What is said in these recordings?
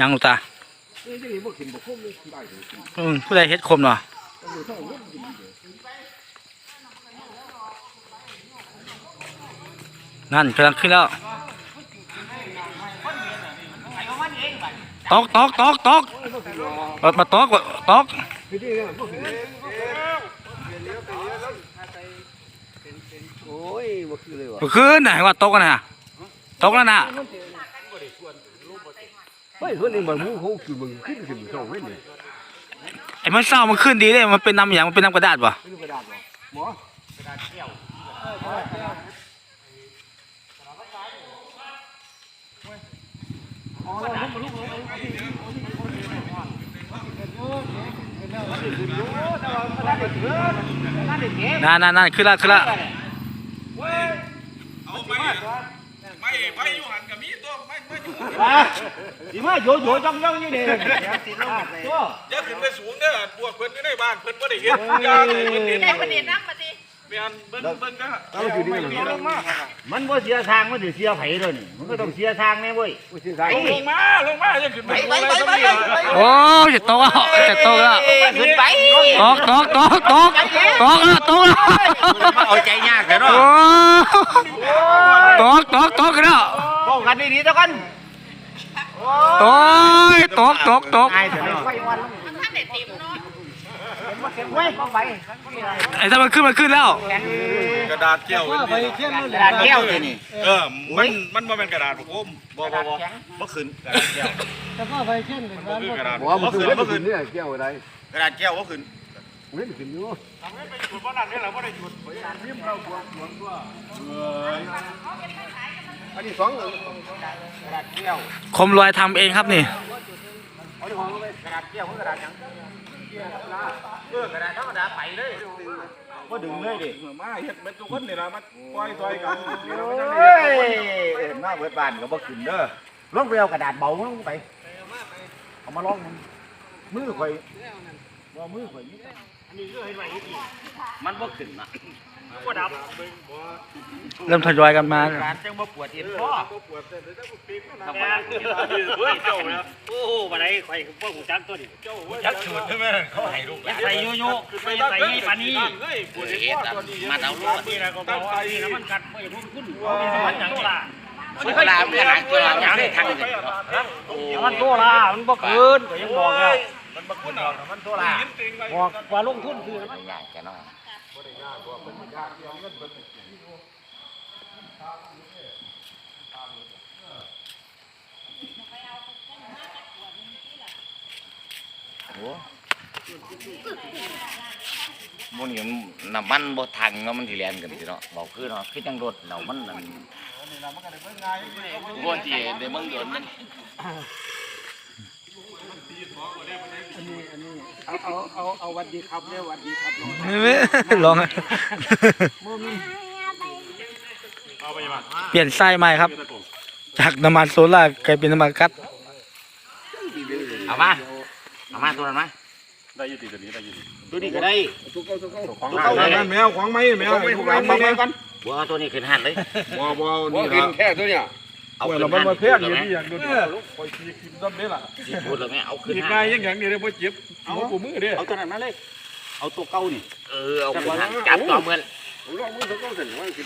ยังลูกตาอืมผู้ใดเฮ็ดคมเนาะนั่นกำลังขึ้นแล้วตอกตอกตอกตอกมามาตอกตอกโอ้ยบ่คือเลยว่ะเมื่อคืนน่ะเห็นว่าตกกันน่ะตกแล้วน่ะเฮ้ ยคนนี้มันมูเขาคือมึงขึ้นขึ้นสองเว้นนี่ไอ้มันเศร้ามันขึ้นดีเลยมันเป็นน้ำอย่างมันเป็นน้ำกระดาษป่ะเป็นกระดาษบ่หมอนั่นนั่นนั่นขึ้นแล้วขึ้นแล้วดีมาโยโย่จ้องจ้องนี่เด้ติดลงไปตัว อย่าขึ้นไปสูงเด้อพวกเพิ่นอยู่ในบ้านเพิ่นบ่ได้เห็นอย่าเลยเพิ่นเห็นแต่ประเด็นน้ำมาดิแม่นเบิ่งเบิ่งก็เอาอยู่นี่มันลงมามันบ่เสียทางมันสิเสียไผด้วยนี่มันก็ต้องเสียทางแน่เว้ยเสียทางลงลงมาลงมาอย่าขึ้นไปสูงอะไรสักนิดโอ้ยจะตกแล้วจะตกแล้วขึ้นไปตกตกตกตกตกแล้วตกแล้วเอาใจยากแต่โอ้เนาะตกตกตกกันแล้วป้อง กันดีๆเจ้ากันโอ้ยตกตกตกไอ้เถอะเนาะมันท่านเด็ดติ่มเนาะเว้ยบ่ไปไอ้ถ้ามันขึ้นมันขึ้นแล้วกระดาษเกี่ยวไปเที่ยงกระดาษแก้วสินี่เออมันมันบ่แม่นกระดาษผมบ่บ่บ่บ่ขึ้นกระดาษแก้วแต่ก็ไปเที่ยงเป็นกระดาษบ่ขึ้นบ่ขึ้นเนี่ยแก้วอะไรกระดาษแก้วบ่ขึ้นเว้ยขึ้นอยู่ทำให้ไปจุดบ่นั่นนี่แหละบ่ได้จุดอั นนี้สองคมลอยทำเองครับนี่กระดาษแก้วกระดาษหยังเออกระดาษธรรมดาไปเลยบ่ดึงเลยดิมาเฮ็ดเป็นทุกคนนี่ล่ะมาปล่อยซอยกันเฮ้ยเอ็นมาเบิดบ้านก็บ่ขึ้นเด้อลงไปเอากระดาษเบาลงไป เอามาลองมันมือข่อยบ่มือข่อยนี่ มันบ่ขึ้นน่ะ บ่ดับเริ่มทยอยกันมาการจังบ่ปวดเอ็นคอบ่ปวดแต่ได้บ่ปีกมันทำไมเฮ้ยเจ้าแล้วโอ้โหบ่ได้ข่อยบ่ฮู้จักตัวนี้ยักษ์สุดใช่มั้ยเขาให้ลูกใส่โยโย่ไปใส่ปานนี้เฮ้ยปวดเฮ็ดมาเอาลูกนี่นะก็บอกว่านี่นะมันกัดบ่รู้คุณมันหยังล่ะมันกระดาษมันหางตัวอย่างได้ทางนึงมันโตล่ะมันบ่เกินก็ยังบอกแล้วมันบ่ขึ้นหรอกมันโตละบอกว่าลงทุนคือมันยากแค่น้อย มันเห็นน้ำมันบ่ทังเนาะมันสิแล่นกันสิเนาะบอกคือเนาะคือจังรถเรามันนั่นบ่สิได้เบิ่งโดนมัน เอาเอาเอาเอาวันดีครับเนี่ยวันดีครับลองเปลี่ยนไส้ใหม่ครับ จากน้ำมันโซล่ากลายเป็นน้ำมันกัดเอามา เอามาตัวนั้นมาได้อยู่ติตัวนี้ได้อยู่ตัวนี้ก็ได้ของนั่นแมวของไม้แมวไม่ของไม้แมกันบ่เอาตัวนี้ขึ้นหันเลยบ่บ่นี่ล่ะแค่ตัวเนี้ย เอาโอ้ยขึ้นเรามันหัมาแพงอยู่ที่อย่างเดียวนี่ลูกปล่อยทีกินซ้ำนี่ล่ะสิพูดแล้วแม่เอาขึ้นอีกหันายนยังอย่างนี้เลยบ่เจ็บเอากูมือเด้เอาตัวนั้นมาเลย เอาตัวเก่านี่เออเอาขึ้นหันจับต่อเหมือน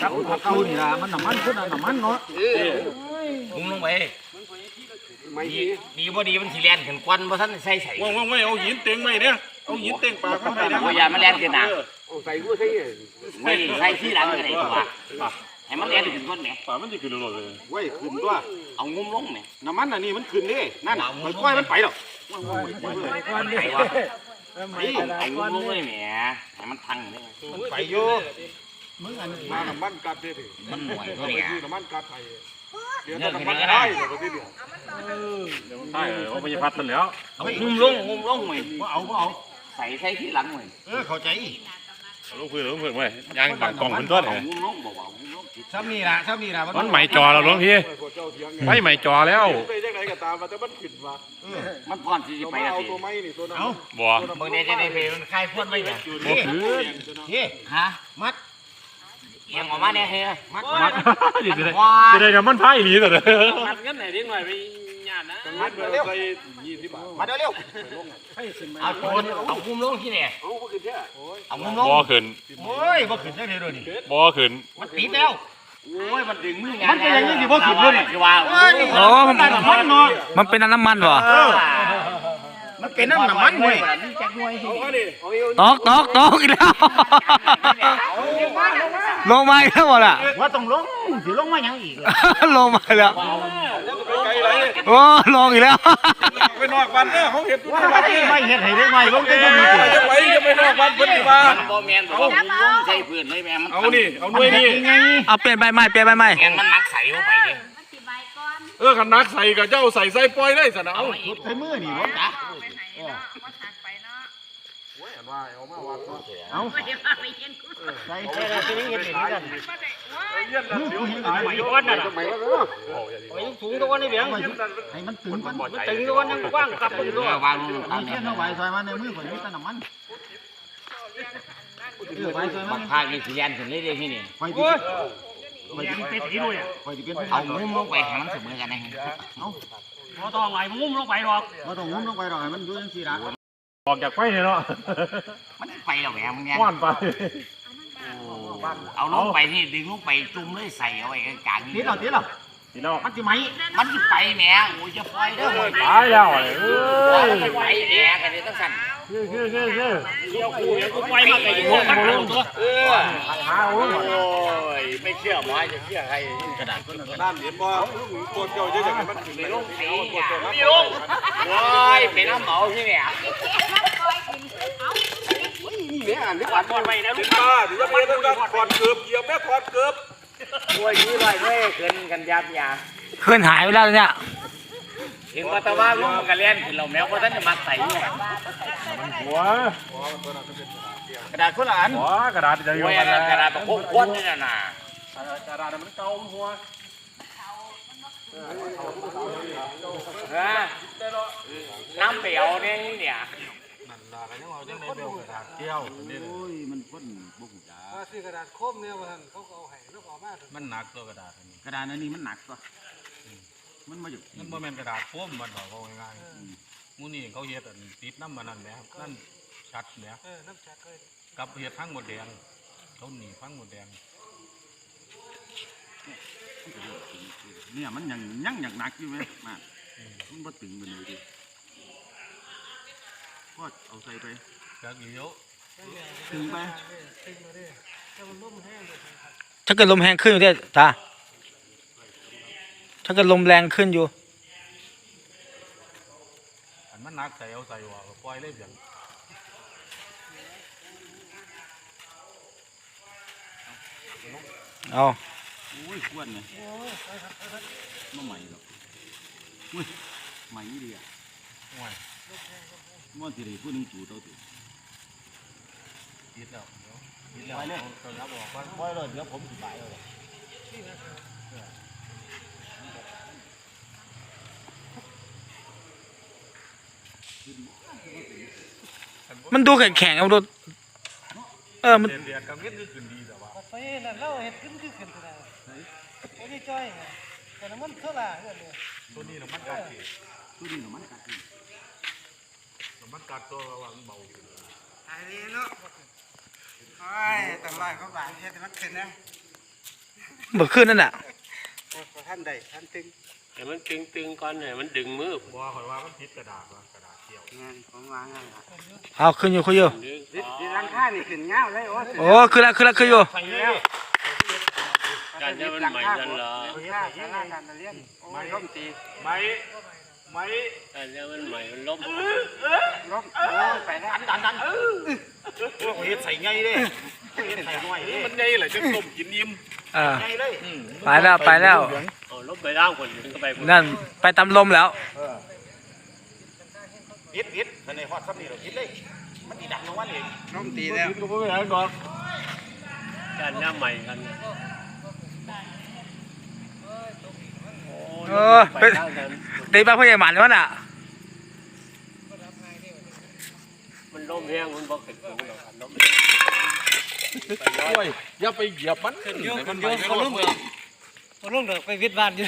ครับตัวเก่านี่ล่ะมันน้ำมันขึ้นน้ำมันเนาะเออมุงลงไปดีดีบ่ดีมันสิแล่นขึ้นควันบ่ทันได้ใส่ใส่ว่างว่างไม่เอาหินเต็งไม่เนี่ยเอาหินเต็งปากมันไปนะบ่อย่ามันแล่นขึ้นหน้าใส่กูใส่ไม่ใส่ที่หลังก็ได้ตัว ให้มันแล่นขึ้นก้นแหมปากมันจะขึ้นรถเลยไว้ขึ้นตัวเอางุ้มลงแหมน้ำมันอันนี้มันขึ้นดินั่นปล่อยมันไปหรอกไหนวะเอางุ้มลงเลยแหมให้มันทังเลยมันไปอยู่มาน้ำมันกัดเด้อถือมันหน่วยก็ไปเนี่ยซื้อน้ำมันกัดไทยเดี๋ยวน้ำมันได้เดี๋ยวก็ที่เดียวใช่เอาไปพัดมันแล้วงุ้มลงงุ้มลงหน่วยบ่เอาบ่เอาใส่ใส่ที่หลังหน่วยเออเข้าใจลูกพื้นลูกพื้นไว้ยางบังกล่องขึ้นต้นเอาเลยงุ้มลงบอกว่างุ้มลง ซ้ำนี่ล่ะซ้ำนี่ล่ะมันไหมจอเราหลวงพี่ไม่ไหมจอแล้วไปยังไงก็ตามมันจะมันขึ้นมามันก่อนที่จะไปอะเอาสิตัวไม้นี่ตัวนั้นเอาบ่บางเนี่ยจะได้ไปมันคลายพ่นไว้เนี่ยบ่ขึ้นเฮ้ฮะมัดเอียงออกมาเนี่ยเฮ้ยมัดมัมัดดจะได้จะได้น้ำมันไผ่หนีตัวเด้อมัดกันไหนนิดหน่อยไปหยาด นะมัดเร็วใส่ยี่สิบบาทมัดเร็วเอาโคนเอางุ้มลงที่เนี่ยเอางุ้มลงบ่ขึ้นโอ้ยบ่ขึ้นได้เลยนี่บ่ขึ้นมันติดแล้วโอ้ยมันดึงมือไงมันเป็นอย่างนี้สิบ่ขึ้นเลยนี่คือว่าเอ้ยนี่โอ้มันน้ำมันเนาะมันเป็นน้ำมันเหรอเออมันเป็นน้ำน้ำมันเว้ยตอกตอกตอกอีกแล้วลงมาอีกแล้วบ่ล่ะว่าต้องลงสิลงมาหยังอีกล่ะลงมาแล้ว ไกลไรโอ้ลงอีกแล้ว ไปนอกบ้านเด้อเขาเห็นว่าไม่เฮ็ดให้ได้ไหมลงจะอยู่นี่จะไปจะไปนอกบ้านเพิ่นสิว่ามันบ่แมนบอกว่าลงใส่พื้นเลยแม่มันเอานี่เอาหน่วยนี่ไงเอาเปลี่ยนใบใหม่เปลี่ยนใบใหม่แมนมันนักใส่เข้าไปดิมันสิใบก่อนเออคันนักใส่กับเจ้าใส่ใส่ปล่อยได้สนะเอาใส่มือนี่บ่นะ ว่าหักไปเนาะว่าเอามาวัดเนาะเอาไม่ได้ว่าไปเห็นกูใส่ใส่ได้สิเฮ็ดให้กันบ่ได้โอ้ยเยี่ยมนั่นเดี๋ยวหายไปย้อก้อนนน่ะน่ะสมัยแล้วเนาะไปสูงตัวก้อนนี่เบียงให้มันตึงกันตึงตัวก้อนยังกว้างกลับมือเอด้วยอวางลงตามีมเทียนเอาไว้ใส่มาในมือข่อยมีแต่น้ำมันเออไว้ใส่มาบักพากนี่สิแลนขึ้นเลยเด้ที่นี่ข่อยสิข่อยสิเป็นผีด้วยอะข่อยสิเป็นผู้เอาชายงุ้มลงไปให้มันเสมอกันนะเอาพอต้องไหลมุ้มลงไปหรอกบ่ต้องงุ้มลงไปดอกให้มันอยู่จังซี่ล่ะ ออกจากไฟเนาะมันไปแล้วแหวมึงเนี่ย ว่านไป เอาลงไปที่ดึงลงไปจุ่มเลยใส่เอาไว้กลางตินี่ดแล้วติดแล้วพี่น้องมันสิไหมมันสิไปแหมโอ้ยจะปล่อยเด้อตายแล้วเอ้ย ไปแหมกันเลยตั้งสั่นคือคือคือคือ เดี๋ยวกูเดี๋ยวกูไปมาไก่หัวกันลงตัวเออโอ้ยไม่เชื่อหมอจะเชื่อใครกระดาษก้นน้ำเห็นบ่ปวดเจ้าเยอะอย่างมันขึ้นไปไปลงไข่ปวดเนี่ยตัวไม่ลงโอ้ยเป็นน้ำเหมาที่เนี่ยนี่แม่อ่านที่วัดก่อนไปนะลูติกดตาเดี๋ยวจะไปต้องการถอดเกือบเหยียบแม่ถอดเกือบโอ้ยนี่ไรเว้ยเกินกันยับยาเคลื่อนหายไปแล้วเนี่ย เห็นว่าตะว่าลุงมันกระเล่นขึ้นเราแมวเพราะท่านจะมักใส่เนี่หัวกระดาษคนละอันหัวกระดาษจะอยู่โอ้ยกันกระดาษตะโคกควนนี่น่ะนะกระดาษมันเก่าหัวน้ำเปรี้ยวเนี่ยเนี่ยโอ้ยมันคนบ่ฮู้จักซื้อกระดาษโคมเนี่ยมันเขาเอาให้ลูกออกมามันหนักตัวกระดาษอันนี้กระดาษอันนี้มันหนักตัว มันมาอยู่มันบ่แม่นกระดาษโฟมมันบอกว่าง่ายๆหมูนี่เขาเฮ็ดอันติดน้ำมันนั่นแหละครับนั่นชัดเนี่ยเออน้ำชักเลยกับเฮ็ดทั้งหมดแดงเขาหนีทั้งหมดแดงเนี่ยมันยังยังอยากหนักอยู่ไหมมามันบ่ตึงไปเลยดิพอเอาใส่ไป จากเดียวตึงไปตึงมาดิถ้ามันลุ่มแห้งเลยถ้าเกิดลมแรงขึ้นอยู่เนี่ยตา ถ้าเกิดลมแรงขึ้นอยู่ อันมันหนักใส่เอาใส่ว่าก็ปล่อยเลยเบียงเอาโอ้ยควรไงมาใหม่หรอกอุ้ยใหม่นี่ดีอะโอ้ยมันสิได้ผู้หนึงจูเต้าติติดแล้วเดี๋ยวติดแล้วเอาตัวยับออกก่อนปล่อยเลยเดี๋ยวผมสิบายเอา มันดูแข็งๆเอาดูเออมันเรียนเรียนกับเฮ็ดนี่ขึ้นดีแต่ว่าไปนั่นเราเห็ดขึ้นขึ้นขึ้นนะโอ้ยจ้อยแต่น้ำมันเท่าไหร่เนี่ยตัวนี้น่ะมันกัดสิตัวนี้น่ะมันกัดอยู่มันกัดตัวระวังเบาขึ้นไอ้นี่เนาะไอ้แต่ลายเขาบางเฮ็ดมันขึ้นนะเบิกขึ้นนั่นน่ะท่านใดท่านตึงให้มันตึงๆก่อนให้มันดึงมือบ่ข่อยว่ามันผิดกระดาษว่ากระ ดาษเกี่ยวงานของวางงานเอาขึ้นอยู่ขึ้นอยู่ดึงดิรังค่านี่ขึ้นเงาเลยโอ้โอ้ขึ้นแล้วขึ้นแล้วขึ้นอยู่ไปแล้วการจะมันใหม่กันเหรอค่าสาราการเรียนโอ้ยล้มตีไม้ไม้การจะมันใหม่มันล้มลลงไปนะดันดันเออโอ้ยเฮ็ดใส่ไงเด้เฮ็ดใส่น้อยเด้มันใหญ่เลยจะต้มกินยิ้มเออไงเลยไปแล้วไปแล้ว เอาลบไปล่างคนถึงก็ไปคนนั่นไปตำลมแล้ว เออ อิดอิดภายในฮอดซ้ำนี่เราอิดเลยมันตีดังลงวันเองน้องตีแล้วก็บ่มีหยังดอกการย่าใหม่กันนะเออไปเป็นทางนั้นตีบ้านพ่อใหญ่หมันวะน่ะมันล้มแห้งมันบอกเป็นสูงหรอกครับล้มโอ้ยอย่าไปเหยียบมันขึ้นให้มันไปไม่รอดเอาลงเด้อไปวิทย์บ้านอยู่